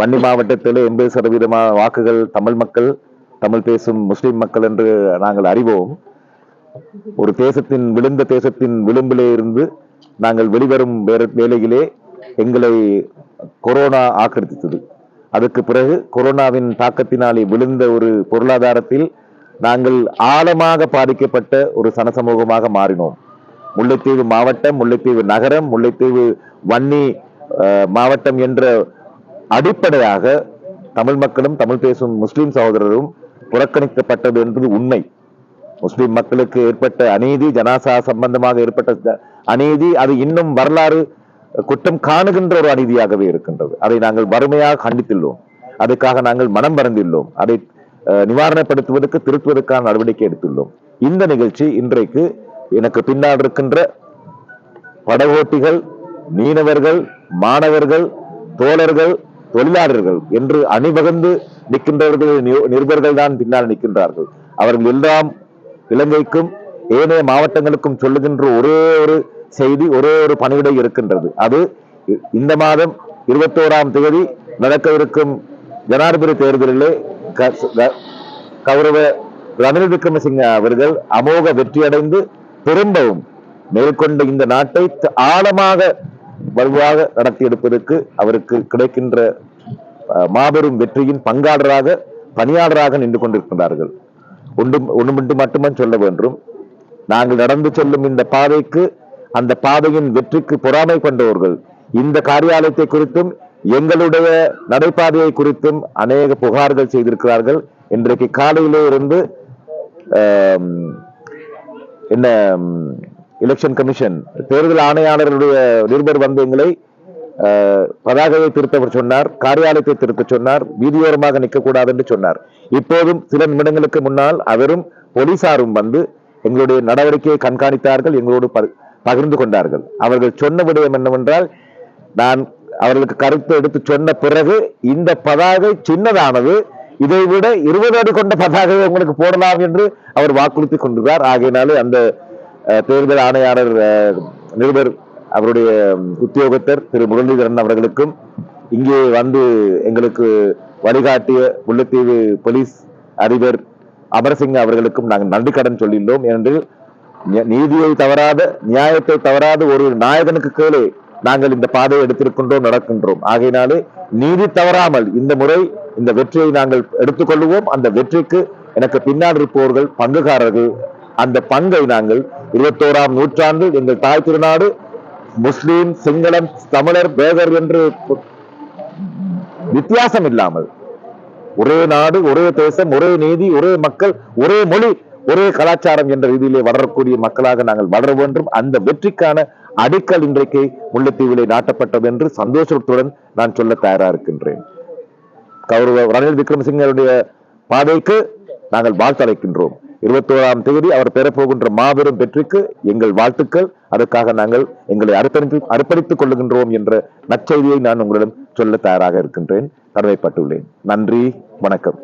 வன்னி மாவட்டத்தில் எண்பது சதவீதமான வாக்குகள் தமிழ் மக்கள் தமிழ் பேசும் முஸ்லிம் மக்கள் என்று நாங்கள் அறிவோம். ஒரு தேசத்தின் விழுந்த தேசத்தின் விளிம்பிலே இருந்து நாங்கள் வெளிவரும் வேலையிலே எங்களை கொரோனா ஆக்கிரமித்தது. அதுக்கு பிறகு கொரோனாவின் தாக்கத்தினாலே விழுந்த ஒரு பொருளாதாரத்தில் நாங்கள் ஆழமாக பாதிக்கப்பட்ட ஒரு சனசமூகமாக மாறினோம். முல்லைத்தீவு மாவட்டம் முல்லைத்தீவு நகரம் முல்லைத்தீவு வன்னி மாவட்டம் என்ற அடிப்படையாக தமிழ் மக்களும் தமிழ் பேசும் முஸ்லிம் சகோதரரும் புறக்கணிக்கப்பட்டது என்பது உண்மை. முஸ்லிம் மக்களுக்கு ஏற்பட்ட அநீதி ஜனாசா சம்பந்தமாக ஏற்பட்ட அநீதி அது இன்னும் வரலாறு குற்றம் காணுகின்ற ஒரு அநீதியாகவே இருக்கின்றது. அதை நாங்கள் வறுமையாக கண்டித்துள்ளோம். அதுக்காக நாங்கள் மனம் பறந்துள்ளோம் அதை நிவாரணப்படுத்துவதற்கு திருத்துவதற்கான நடவடிக்கை எடுத்துள்ளோம். இந்த நிகழ்ச்சி இன்றைக்கு எனக்கு பின்னால் இருக்கின்ற படகோட்டிகள் மீனவர்கள் மாணவர்கள் தோழர்கள் தொழிலாளர்கள் என்று அணிவகுந்து நிற்கின்றவர்கள் நிருபர்கள் தான் பின்னால் நிற்கின்றார்கள். அவர்கள் எல்லாம் இலங்கைக்கும் ஏனைய மாவட்டங்களுக்கும் சொல்லுகின்ற ஒரே ஒரு செய்தி ஒரே ஒரு பணிவிடை இருக்கின்றது. அது இந்த மாதம் இருபத்தோராம் தேதி நடக்கவிருக்கும் ஜனாதிபதி தேர்தலிலே க- கௌரவ ரணில் விக்ரமசிங்க அவர்கள் அமோக வெற்றியடைந்து திரும்பவும் மேற்கொண்ட இந்த நாட்டை ஆழமாக வலுவாக நடத்தி எடுப்பதற்கு அவருக்கு கிடைக்கின்ற மாபெரும் வெற்றியின் பங்காளராக பணியாளராக நின்று கொண்டிருக்கிறார்கள் ஒன்று ஒன்று மட்டுமே சொல்ல வேண்டும். நாங்கள் நடந்து செல்லும் இந்த பாதைக்கு அந்த பாதையின் வெற்றிக்கு பொறாமை கொண்டவர்கள். இந்த காரியாலயத்தை குறித்தும் எங்களுடைய நடைபாதையை குறித்தும் அநேக புகார்கள் செய்திருக்கிறார்கள். இன்றைக்கு காலையிலே இருந்து என்ன எலெக்ஷன் கமிஷன் தேர்தல் ஆணையாளருடைய நிருபர் வந்து எங்களை பதாகையை திருத்த சொன்னார் காரியாலயத்தை திருத்த சொன்னார் வீதியோரமாக நிற்கக்கூடாது என்று சொன்னார். இப்போதும் சில நிமிடங்களுக்கு முன்னால் அவரும் போலீசாரும் வந்து எங்களுடைய நடவடிக்கையை கண்காணித்தார்கள் எங்களோடு பகிர்ந்து கொண்டார்கள். அவர்கள் சொன்ன விடயம் என்னவென்றால் நான் அவர்களுக்கு கருத்து எடுத்து சொன்ன பிறகு இந்த பதாகை சின்னதானது இதை விட இருபது அடி கொண்ட பதாகையை உங்களுக்கு போடலாம் என்று அவர் வாக்குறுத்தி கொண்டுள்ளார். ஆகையினாலே அந்த தேர்தல் ஆணையாளர் அஹ், நிருபர் அவருடைய உத்தியோகத்தர் திரு முரளிதரன் அவர்களுக்கும் இங்கே வந்து எங்களுக்கு வழிகாட்டிய முல்லைத்தீவு போலீஸ் அதிபர் அமரசிங்க அவர்களுக்கும் நாங்கள் நன்றி கடன் சொல்லியுள்ளோம். என்று நீதியை தவறாத நியாயத்தை தவறாத ஒரு நாயகனுக்கு கீழே நாங்கள் இந்த பாதையை எடுத்திருக்கின்றோம் நடக்கின்றோம். ஆகையினாலே நீதி தவறாமல் இந்த முறை இந்த வெற்றியை நாங்கள் எடுத்துக்கொள்வோம் அந்த வெற்றிக்கு எனக்கு பின்னால் இருப்பவர்கள் பங்குகாரர்கள். அந்த பங்கை நாங்கள் இருபத்தோராம் நூற்றாண்டில் எங்கள் தாய் திருநாடு முஸ்லீம் சிங்களம் தமிழர் பேதர் என்று வித்தியாசம் இல்லாமல் ஒரே நாடு ஒரே தேசம் ஒரே நீதி ஒரே மக்கள் ஒரே மொழி ஒரே கலாச்சாரம் என்ற ரீதியிலே வளரக்கூடிய மக்களாக நாங்கள் வளர வேண்டும். அந்த வெற்றிக்கான அடிக்கல் இன்றைக்கு முல்லைத்தீவிலே நாட்டப்பட்டது என்று சந்தோஷத்துடன் நான் சொல்ல தயாரா இருக்கின்றேன். கௌரவ ரணில் விக்ரமசிங்கருடைய பாதைக்கு நாங்கள் வாழ்த்தளிக்கின்றோம் இருபத்தோராம் தேதி அவர் பெறப்போகின்ற மாபெரும் வெற்றிக்கு எங்கள் வாழ்த்துக்கள். அதற்காக நாங்கள் எங்களை அர்ப்பணித்து அர்ப்பணித்துக் கொள்ளுகின்றோம் என்ற நற்செய்தியை நான் உங்களிடம் சொல்ல தயாராக இருக்கின்றேன். கடமைப்பட்டுள்ளேன் நன்றி. வணக்கம்.